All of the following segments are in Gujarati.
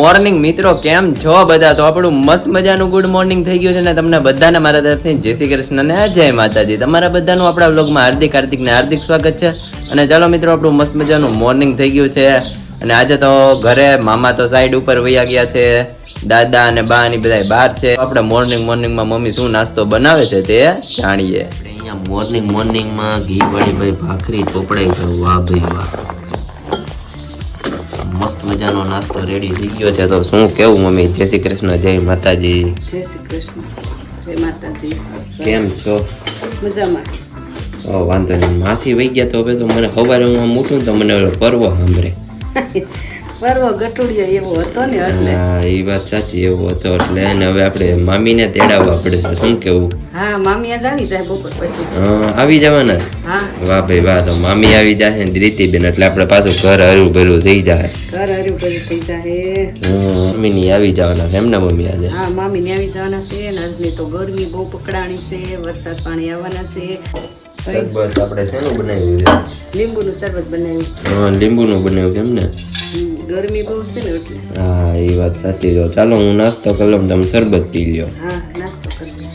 મોર્નિંગ મિત્રો, કેમ છો બધા? તો આપણું મસ્ત મજાનું ગુડ મોર્નિંગ થઈ ગયું છે ને તમને બધાને મારા તરફથી. જય શ્રી કૃષ્ણ ને જય માતાજી. તમારા બધાનું આપણા બ્લોગમાં હાર્દિક હાર્દિક ને હાર્દિક સ્વાગત છે. અને ચાલો મિત્રો, આપણું મસ્ત મજાનું મોર્નિંગ થઈ ગયું છે. અને આજે તો ઘરે મામા તો સાઈડ ઉપર વૈયા ગયા છે. દાદા અને બા ની બધા બહાર છે. આપણે મોર્નિંગ મોર્નિંગમાં મમ્મી શું નાસ્તો બનાવે છે તે જાણીએ. અહીંયા મોર્નિંગ મોર્નિંગમાં ઘી વળી ભાઈ ભાખરી ચોપડાઈ છે વાહ ભાઈ વાહ. મસ્ત મજાનો નાસ્તો રેડી થઈ ગયો છે. તો શું કેવું મમ્મી? જય શ્રી કૃષ્ણ જય માતાજી. જય શ્રી કૃષ્ણ જય માતાજી. કેમ છો? મજામાં. ઓ વાંધો નહીં. માસી વહી ગયા તો હવે તો મને ખબર હું આમ ઉઠું તો મને પર્વ સાંભળે. પર્વ ગટુડિયો એવો હતો ને એટલે. હા એ વાત સાચી એવો હતો એટલે એને હવે આપણે મામીને તેડાવવા પડે છે શું કેવું? હા મામી આજ આવી જાય બપોર પછી. હા, આવી જવાના? હા. વાહ ભાઈ વાહ તો મામી આવી જાય ને રીતિબેન એટલે આપણે પાછું ઘર હરું ભરું થઈ જાય. ઘર હર્યું ભરું થઈ જાય મમ્મી ની આવી જવાના છે એમના મમ્મી આજે? હા મામી ને આવી જવાના છે ને તો ગરમી બહુ પકડાણી છે વરસાદ પાણી આવવાના છે. શરબત આપણે શેનું બનાવ્યું લીંબુનું શરબત બનાવ્યું. હા લીંબુનું બનાવ્યું કેમ ને ગરમી બહુ છે ને એટલે. હા એ વાત સાચી જો ચાલો હું નાસ્તો કરી લઉં તમે શરબત પી લ્યો. હા નાસ્તો કરી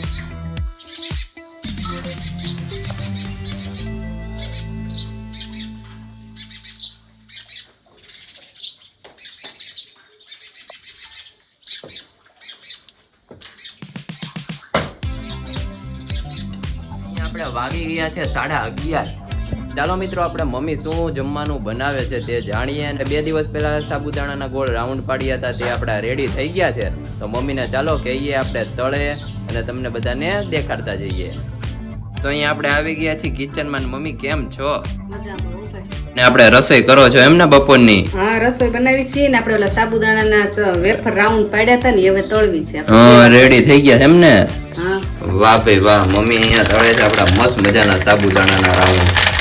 આપણે વાગી ગયા છે સાડા અગિયાર. ચાલો મિત્રો આપણે મમ્મી શું જમવાનું બનાવે છે તે જાણીએ અને બે દિવસ પહેલા સાબુદાણાના ગોળ રાઉન્ડ પાડ્યા હતા તે આપણા રેડી થઈ ગયા છે. તો મમ્મીને ચાલો કહીએ આપણે તળે અને તમને બધાને દેખાડતા જઈએ. તો અહીંયા આપણે આવી ગયા છીએ કિચનમાં મમ્મી કેમ છો? મજામાં ને આપણે રસોઈ કરો છો એમ ને બપોરની? હા રસોઈ બનાવી છીએ ને આપણે ઓલા સાબુદાણાના વેફર રાઉન્ડ પાડ્યા હતા ને હવે તળવી છે હા રેડી થઈ ગયા છે એમ ને? વાહ ભાઈ વાહ મમ્મી અહીંયા તળે છે આપણા મસ્ત મજાના સાબુદાણાના રાઉન્ડ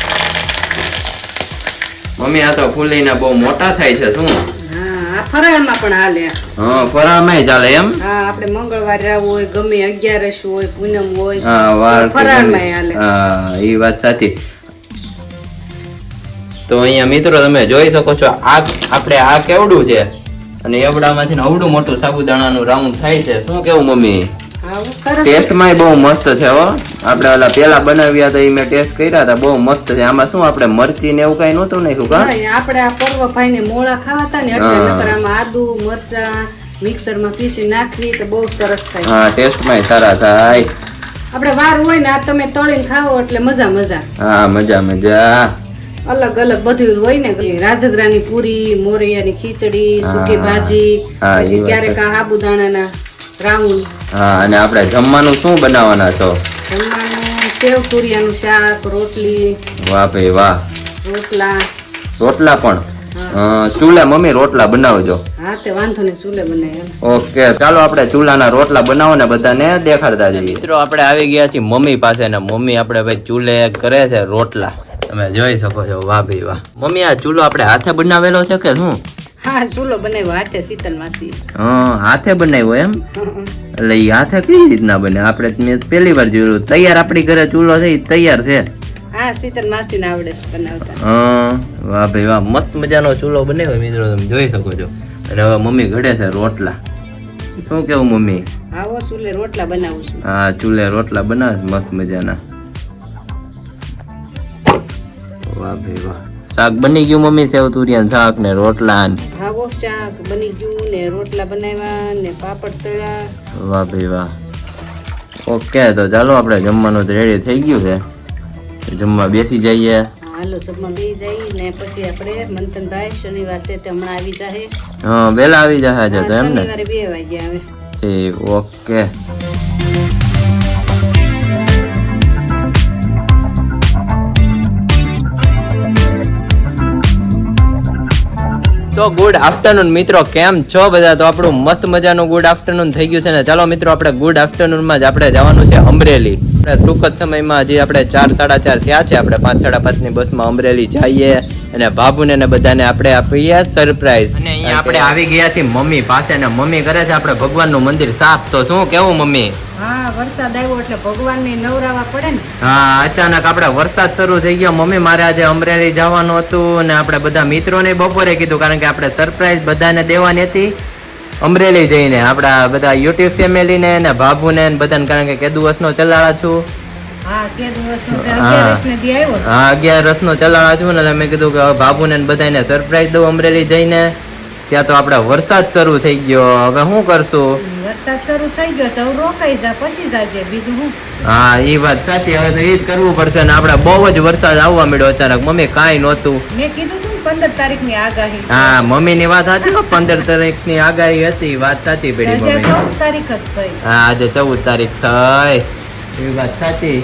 મમ્મી આ તો ફૂલીને બહુ મોટા થાય છે શું? હા આ ફરાળમાં પણ હાલે. હા ફરાળમાંય ચાલે એમ? હા આપણે મંગળવારે આવું હોય ગમે અગિયારસ હોય પૂનમ હોય હા વાર કે હાલે. હા એ વાત સાચી. તો અહીંયા મિત્રો તમે જોઈ શકો છો આ આપણે આ કેવડું છે? અને એવડામાંથી માંથી અવડું મોટું સાબુદાણાનું રાઉન્ડ થાય છે. શું કેવું મમ્મી? સરસ બહુ મસ્ત છે હો. આપણે ઓલા પેલા બનાવ્યા હતા એ મેં ટેસ્ટ કર્યા હતા બહુ મસ્ત છે. આમાં શું આપણે મરચી ને એવું કઈ નહોતું નાખ્યું કા? આપણે આ પર્વ ભાઈ ને મોળા ખાવા હતા ને એટલે નકર આમાં આદુ મરચા મિક્સરમાં પીસી નાખવી તો બહુ સરસ થાય. હા ટેસ્ટમાંય સારા થાય. આપણે વાર હોય ને આ તમે તળીને ખાઓ એટલે મજા મજા. હા મજા મજા. અલગ અલગ બધું હોય ને રાજગરાની પૂરી મોરૈયાની ખીચડી સૂકી ભાજી પછી ક્યારેક આ સાબુદાણાના રાઉન્ડ. હા અને આપણે જમવાનું શું બનાવવાના છો? જમવાનું સેવ પૂરિયાનું શાક રોટલી. વાહ ભાઈ વાહ. રોટલા. રોટલા પણ? ચૂલા ચૂલે મમ્મી રોટલા બનાવજો. હા તે વાંધો નહીં ચૂલે બનાવે ઓકે ચાલો આપણે ચૂલાના રોટલા બનાવો ને બધાને દેખાડતા જઈએ. મિત્રો આપણે આવી ગયા છીએ મમ્મી પાસે ને મમ્મી આપણે ભાઈ ચૂલે કરે છે રોટલા. તમે જોઈ શકો છો વાહ ભાઈ વાહ. મમ્મી આ ચૂલો આપણે હાથે બનાવેલો છે કે શું? હા ચૂલો બનાવ્યો હાથે શીતલ માસી. હા હાથે બનાવ્યો એમ? એટલે ઈ હાથે કઈ રીતના બને? આપણે મેં પહેલી વાર જોયું તૈયાર આપણી ઘરે ચૂલો છે તૈયાર છે? હા શીતલ માસી ને આવડે છે બનાવતા. હા વાહ ભાઈ વાહ મસ્ત મજાનો ચૂલો બનાવ્યો મિત્રો તમે જોઈ શકો છો. અને હવે મમ્મી ઘડે છે રોટલા. શું કેવું મમ્મી? આવો ચૂલે રોટલા બનાવું છું. હા ચૂલે રોટલા બનાવે મસ્ત મજાના. વાહ ભાઈ વાહ. શાક બની ગયું મમ્મી સેવ તુરિયાન શાક ને રોટલા આવો શાક બની ગયું ને રોટલા બનાવ્યા ને પાપડ તળ્યા. વાહ ભાઈ વાહ. ઓકે તો ચાલો આપણે જમવાનું રેડી થઈ ગયું છે. જમવા બેસી જઈએ. હાલો જમવા બેસી જઈ ને પછી આપણે મંથનભાઈ શનિવાર છે તે હમણાં આવી જાય હા વેલા આવી જાહે તો એમ ને? શનિવારે બે વાગે આવે. ઠીક ઓકે. તો ગુડ આફ્ટરનૂન મિત્રો, કેમ છો બધા? તો આપણું મસ્ત મજાનું ગુડ આફ્ટરનૂન થઈ ગયું છે ને ચાલો મિત્રો, આપણે ગુડ આફ્ટરનૂનમાં જ આપણે જવાનું છે અમરેલી. ટૂંક જ સમયમાં હજી આપણે ચાર, સાડા ચાર થયા છે. આપણે પાંચ, સાડા પાંચની બસમાં અમરેલી જઈએ અને બાબુને ને બધાને આપણે આપીએ સરપ્રાઈઝ અને અહીંયા આપણે આવી ગયા છીએ મમ્મી પાસે ને મમ્મી કરે છે, આપણે ભગવાનનું મંદિર સાફ. તો શું કેવું મમ્મી? હા વરસાદ આવ્યો એટલે ભગવાનને નવરાવા પડે ને. હા અચાનક આપણે વરસાદ શરૂ થઈ ગયો. મમ્મી મારે આજે અમરેલી જવાનું હતું ને આપણે બધા મિત્રોને બપોરે કીધું કારણ કે આપણે સરપ્રાઈઝ બધાને દેવાની હતી અમરેલી જઈને. આપડા બધા યુટ્યુબ ફેમિલી ને ને બાબુ ને બધાને કારણ કે કેદુ વર્ષનો ચલાળા છું. હા અગિયાર દિવસનો નો આવ્યો છે. હા અગિયાર રસનો ચલાળા છું ને મેં કીધું કે બાબુ ને બધાને સરપ્રાઈઝ દઉં અમરેલી જઈને. ત્યાં તો આપણે વરસાદ શરૂ થઈ ગયો. હવે શું કરશું? વરસાદ શરૂ થઈ ગયો તો રોકાઈ જા પછી જાજે બીજું હું. હા એ વાત સાચી. હવે તો એ જ કરવું પડશે ને આપણે બહુ જ વરસાદ આવવા મળ્યો અચાનક. મમ્મી કાંઈ નહોતું. મેં કીધું તું પંદર તારીખની આગાહી. હા મમ્મી ની વાત સાચી પંદર તારીખની આગાહી હતી. વાત સાચી પડી મમ્મી ચૌદ તારીખ જ થઈ. હા આજે ચૌદ તારીખ થઈ. એ વાત સાચી.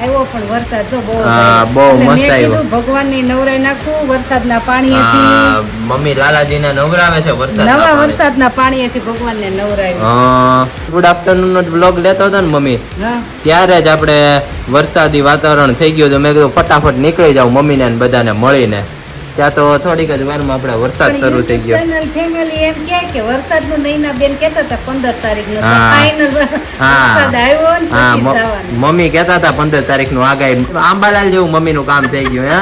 આવ્યો પણ વરસાદ જો બહુ બહુ મસ્ત આવ્યો. ભગવાનની નવરાઈ નાખું વરસાદના ના પાણી મમ્મી લાલાજીને નવરાવે છે વરસાદ નવા વરસાદના પાણીએથી ભગવાનને નવરાવ્યું. ગુડ આફ્ટરનૂન નો બ્લોગ લેતો હતો ને મમ્મી. ત્યારે જ આપણે વરસાદી વાતાવરણ થઈ ગયું તો મેં કીધું ફટાફટ નીકળી જાવ મમ્મીને ને બધાને મળીને. ત્યાં તો થોડીક જ વારમાં આપણે વરસાદ શરૂ થઈ ગયો. ફેમિલી એમ કહે કે વરસાદનું મહિના બેન કહેતા હતા પંદર તારીખ નો હા. વરસાદ આવ્યો ને. મમ્મી કહેતા હતા પંદર તારીખનું આગાહી. આંબાલાલ જેવું મમ્મી નું કામ થઈ ગયું હે.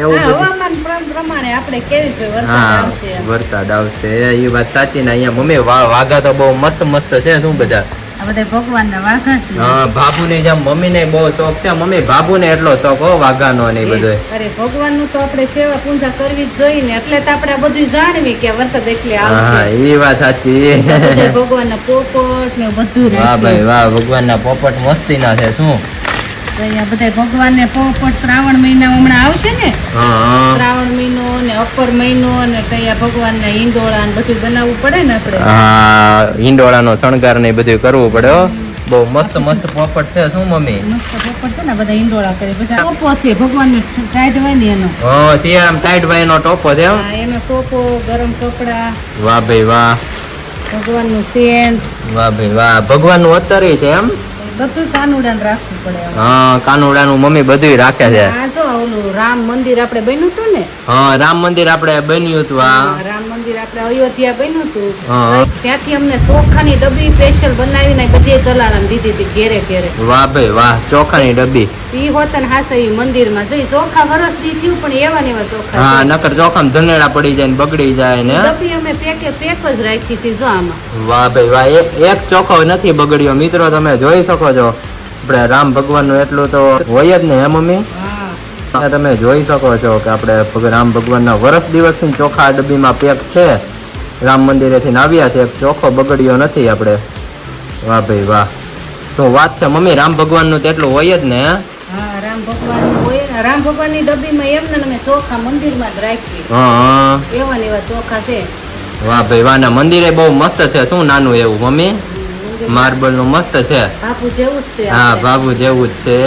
એવું હવામાન પ્રમાણે આપણે કેવી વરસાદ આવશે વરસાદ આવશે. એ વાત સાચી ને અહીંયા મમ્મી વાઘા તો બહુ મસ્ત મસ્ત છે શું બધા? આ બધા ભગવાનના વાઘા છે. હા બાબુ જેમ મમ્મી બહુ શોખ છે મમ્મી બાબુ ને એટલો શોખ હો વાઘાનો ને બધો અરે ભગવાનનું તો આપણે સેવા પૂજા કરવી જ જોઈએ ને એટલે તો આપણે આ બધું જાણવી કે વરસાદ એટલે હા આવશે એ વાત સાચી. ભગવાનના પોપટ ને બધું વાહ ભાઈ વાહ ભગવાન ના પોપટ મસ્તી ના છે શું? બધા ભગવાનને પોપટ શ્રાવણ મહિના હમણાં આવશે ને. શ્રાવણ મહિનો ને અપર મહિનો ને કયા ભગવાનના ઈંડોળા ને બધું બનાવવું પડે ને આપણે? હા હિંડોળાનો શણગાર ને બધું કરવું પડે હો. બહુ મસ્ત મસ્ત પોપટ છે શું મમ્મી? મસ્ત પોપટ છે ને બધા ઈંડોળા કરે. પછી ટોપો છે ભગવાનનો ટાઈટ હોય ને એનો. હા ટાઈટ ભાઈ નો ટોપો છે એમ? એનો ટોપો ગરમ કપડા. વાહ ભાઈ વાહ. ભગવાનનું સેન્ટ. વાહ ભાઈ વાહ. ભગવાનનું અત્યારે છે એમ? બધું કાનુડાને રાખવું પડે આમ. હા કાનુડાનું મમ્મી બધું રાખે છે. આ જો ઓલું રામ મંદિર આપણે બન્યું હતું ને? હા રામ મંદિર આપણે બન્યું હતું આ રામ મંદિર આપણે અયોધ્યા બન્યું હતું. ત્યાંથી અમને ચોખાની ડબ્બી સ્પેશિયલ બનાવીને બધે ચલાણા દીધી હતી ઘેરે ઘેરે. વાહ ભાઈ વાહ ચોખાની ડબ્બી. ઈ હોત ને હાસે ઈ મંદિરમાં જોઈ ચોખા વરસ દી થયું પણ એવા ને એવા ચોખા હા નકર ચોખામાં ધનેડા પડી જાય ને બગડી જાય ને ડબ્બી અમે પેકે પેક જ રાખી છે જો આમાં. વાહ ભાઈ વાહ એક એક ચોખો નથી બગડ્યો. મિત્રો તમે જોઈ શકો છો. આપણે રામ ભગવાનનું એટલું તો હોય જ ને હે મમ્મી? તમે જોઈ શકો છો કે આપણે રામ ભગવાનના વરસ દિવસની ચોખા ડબ્બીમાં પેક છે. રામ મંદિરેથી આવ્યા છે. ચોખો બગડ્યો નથી આપણે. વાહ ભાઈ વાહ. તો વાત છે મમ્મી? રામ ભગવાનનું તો એટલું હોય જ ને રામ ભગવાન હોય. ને રામ ભગવાનની ડબ્બીમાં એમને ને અમે ચોખા મંદિરમાં જ રાખીએ. હા એવા ને એવા ચોખા છે. વાહ ભાઈ વાહ ના મંદિરે બહુ મસ્ત છે. શું નાનું એવું મમ્મી? માર્બલનું મસ્ત છે. બાપુ જેવું જ છે હા બાપુ જેવું જ છે.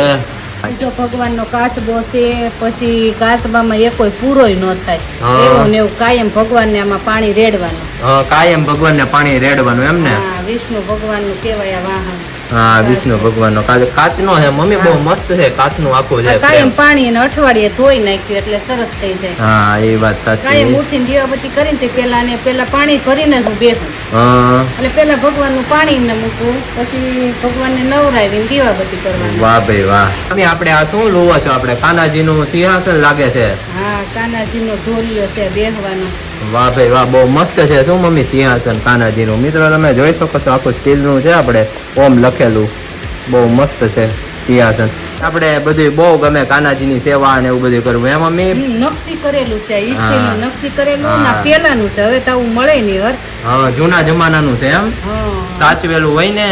બીજો ભગવાનનો કાચબો છે પછી કાચબામાં એ કોઈ પૂરોય ન થાય. એવું ને એવું કાયમ ભગવાન ને આમાં પાણી રેડવાનું. કાયમ ભગવાન ને પાણી રેડવાનું એમ ને? વિષ્ણુ ભગવાનનું કેવાય વાહન. હા વિષ્ણુ ભગવાનનો. કાચ કાચનો છે મમ્મી બહુ મસ્ત છે કાચનું આખું છે કાયમ પાણી અને અઠવાડિયે ધોઈ નાખ્યું એટલે સરસ થઈ જાય. હા એ વાત કાયમ સાચી ઉઠીને દીવાબત્તી કરીને તે પેલા ને પેલા પાણી ભરીને જ બેસું હા. એટલે પેલા ભગવાનનું પાણી ને મૂકું પછી ભગવાનને નવરાવીને દીવાબત્તી કરવાની. વાહ ભાઈ વાહ. મમ્મી આપણે આ શું લોવો છો આપણે? કાનાજીનું સિંહાસન લાગે છે. હા કાનાજીનો ઢોલિયો છે બેહવાનો. વાહ ભાઈ વાહ બહુ મસ્ત છે. શું મમ્મી સિંહાસન કાનાજીનું? મિત્રો તમે જોઈ શકો છો આખું સ્ટીલનું છે આપણે ઓમ લખેલું. બહુ મસ્ત છે સિંહાસન. આપણે બધું બહુ ગમે કાનાજીની સેવા અને એવું બધું કરવું. એમ મમ્મી? નકશી કરેલું છે નકશી કરેલું પેલાનું છે હવે તો મળે નહીં હર્ષ. હા જૂના જમાનાનું છે એમ? સાચવેલું હોય ને?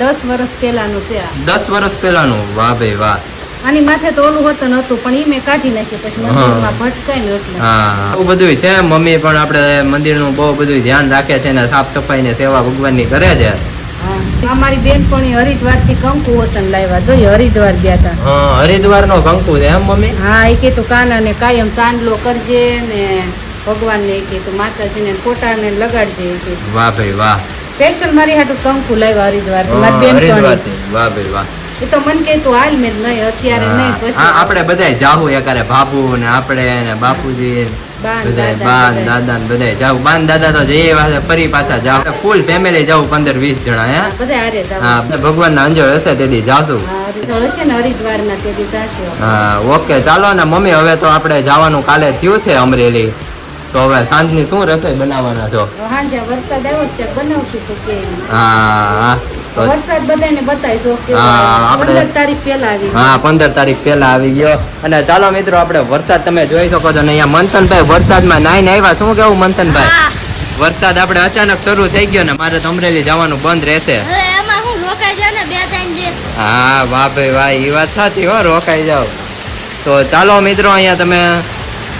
દસ વર્ષ પહેલાનું છે દસ વર્ષ પહેલાનું વાહ ભાઈ વાહ. આની માથે તો ઓલું હોતું નતું પણ ઈ મેં કાઢી નાખ્યું પછી મંદિરમાં ભટકાય એટલે. હા બહુ બધું છે મમ્મી પણ આપણે મંદિરનું બહુ બધું ધ્યાન રાખે છે ને સાફ સફાઈ ને સેવા ભગવાનની કરે છે. અમારી બેન પણ હરિદ્વારથી કંકુ વતન લાવ્યા તો હરિદ્વાર ગયા હતા હા હરિદ્વાર નો કંકુ છે એમ મમ્મી? હા એ કીધું કાના ને કાયમ ચાંદલો કરજે ને ભગવાન ને કીધું માતાજી ને ફોટા ને લગાડજે વાહ ભાઈ વાહ. સ્પેશિયલ મારી હાટુ કંકુ લાવ્યા હરિદ્વાર મારી હરિદ્વારથી. વાહ ભાઈ વાહ. એ તો મન કે તું હાલ મેં નહીં અત્યારે નહીં પછી આપણે બધાય જાવું એકારે બાપુ ને આપણે ને બાપુજી બધાય દાદા બા ને બધાય. દાદા ને બધાય જાવ બાન દાદા તો જઈએ ફરી પાછા જાવ ફૂલ ફેમિલી જાવ પંદર વીસ જણા હે? બધા હારે હા ભગવાન ના અંજળ હશે તેથી જાશું. હા ઓકે ચાલો ને મમ્મી હવે તો આપણે જવાનું કાલે થયું છે અમરેલી. તો હવે સાંજની શું રસોઈ બનાવવાના છો? હા હા. વરસાદ બધાને કે હા, આપણે- પંદર તારીખ પહેલા આવી હા પંદર તારીખ પહેલા આવી ગયો. અને ચાલો મિત્રો આપણે વરસાદ તમે જોઈ શકો છો ને અહીંયા મંથનભાઈ વરસાદમાં નાઈને આવ્યા. શું કેવું મંથનભાઈ? વરસાદ આપણે અચાનક શરૂ થઈ ગયો ને મારે તો અમરેલી જવાનું બંધ રહેશે. હવે એમાં હું રોકાઈ જાઉં ને બે ત્રણ દિવસ. હા વાહ ભાઈ વાહ એ વાત સાચી હો રોકાઈ જાવ તો ચાલો મિત્રો અહીંયા તમે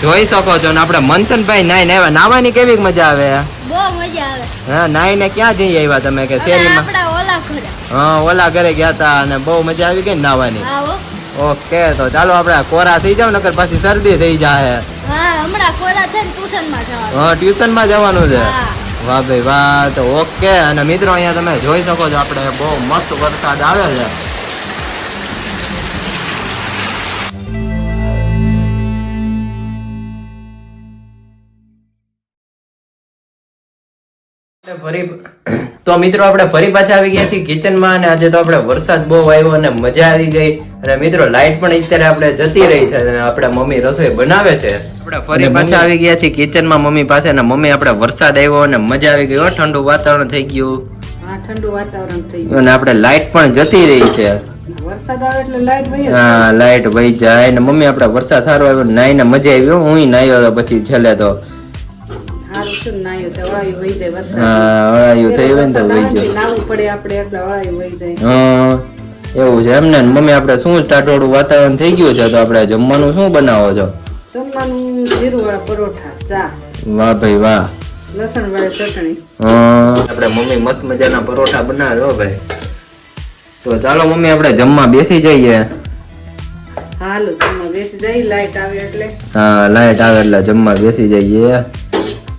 જોઈ શકો છો ને આપણે મંથનભાઈ નાઈને આવ્યા. નાવાની કેવી મજા આવે? બહુ મજા આવે. હા નાઈને ક્યાં જઈ આવ્યા તમે કે શેરીમાં? હા ઓલા ઘરે ગયા હતા અને બહુ મજા આવી ગઈ નાવાની ઓકે તો ચાલો આપણે કોરા થઈ જાવ નકર પછી શરદી થઈ જાય હા ટ્યુશનમાં જવાનું. છે. વાહ ભાઈ વાહ તો ઓકે. અને મિત્રો અહીંયા તમે જોઈ શકો છો આપણે બહુ મસ્ત વરસાદ આવે છે. ફરી તો મિત્રો આપણે ફરી પાછા આવી ગયા છીએ કિચનમાં અને આજે તો આપણે વરસાદ બહુ આવ્યો અને મજા આવી ગઈ. અને મિત્રો લાઈટ પણ અત્યારે આપણે જતી રહી છે અને આપણે મમ્મી રસોઈ બનાવે છે. આપણે ફરી પાછા આવી ગયા છીએ કિચનમાં મમ્મી પાસે અને મમ્મી આપણે વરસાદ આવ્યો અને મજા આવી ગઈ. ઠંડુ વાતાવરણ થઈ ગયું. ઠંડુ વાતાવરણ થઈ ગયું. અને આપણે લાઈટ પણ જતી રહી છે. વરસાદ આવે એટલે લાઈટ વહી હા લાઈટ વહી જાય ને મમ્મી આપણે વરસાદ સારો આવ્યો નાઈને મજા આવી. હું નાયો પછી છેલ્લે તો. એવું છે એમ ને ને મમ્મી આપણે શું ટાટોળું વાતાવરણ થઈ ગયું છે તો આપડે જમવાનું શું બનાવો છો? જમવાનું જીરું પરોઠા ચા. વાહ ભાઈ વાહ. લસણ વાળી ચટણી. આપણે મમ્મી મસ્ત મજાના પરોઠા બનાવ્યો ભાઈ. તો ચાલો મમ્મી આપણે જમવા બેસી જઈએ. હાલો જમવા બેસી જાય. લાઈટ આવે એટલે. હા લાઈટ આવે એટલે જમવા બેસી જઈએ.